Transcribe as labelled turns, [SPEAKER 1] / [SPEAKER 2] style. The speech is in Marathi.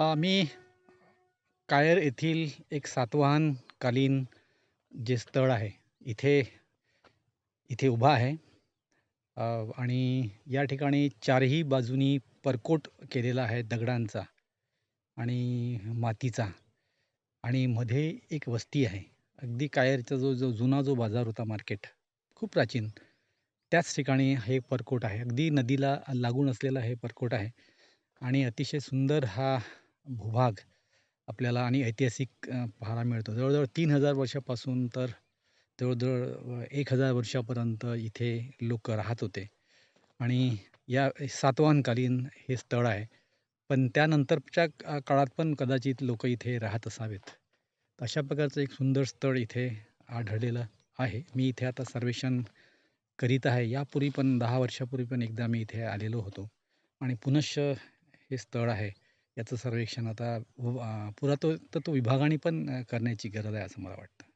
[SPEAKER 1] मी कायर येथील एक सातवाहनकालीन जे स्थळ आहे इथे इथे उभा आहे. आणि या ठिकाणी चारही बाजूनी परकोट केलेला आहे दगडांचा आणि मातीचा. आणि मध्ये एक वस्ती आहे. अगदी कायरचा जो जो जुना जो बाजार होता मार्केट खूप प्राचीन त्याच ठिकाणी हे परकोट आहे. अगदी नदीला लागून असलेला हे परकोट आहे. आणि अतिशय सुंदर हा भूभाग आपल्याला आणि ऐतिहासिक पाहायला मिळतो. जवळजवळ तीन हजार वर्षापासून तर जवळजवळ एक हजार वर्षापर्यंत इथे लोक राहत होते. आणि या सातवाहनकालीन हे स्थळ आहे. पण त्यानंतरच्या का काळात पण कदाचित लोक इथे राहत असावेत. अशा प्रकारचं एक सुंदर स्थळ इथे आढळलेलं आहे. मी इथे आता सर्वेक्षण करीत आहे. यापूर्वी पण दहा वर्षापूर्वी पण एकदा मी इथे आलेलो होतो. आणि पुनश्च हे स्थळ आहे. याचं सर्वेक्षण आता पुरातत्व विभागाने पण करण्याची गरज आहे असं मला वाटतं.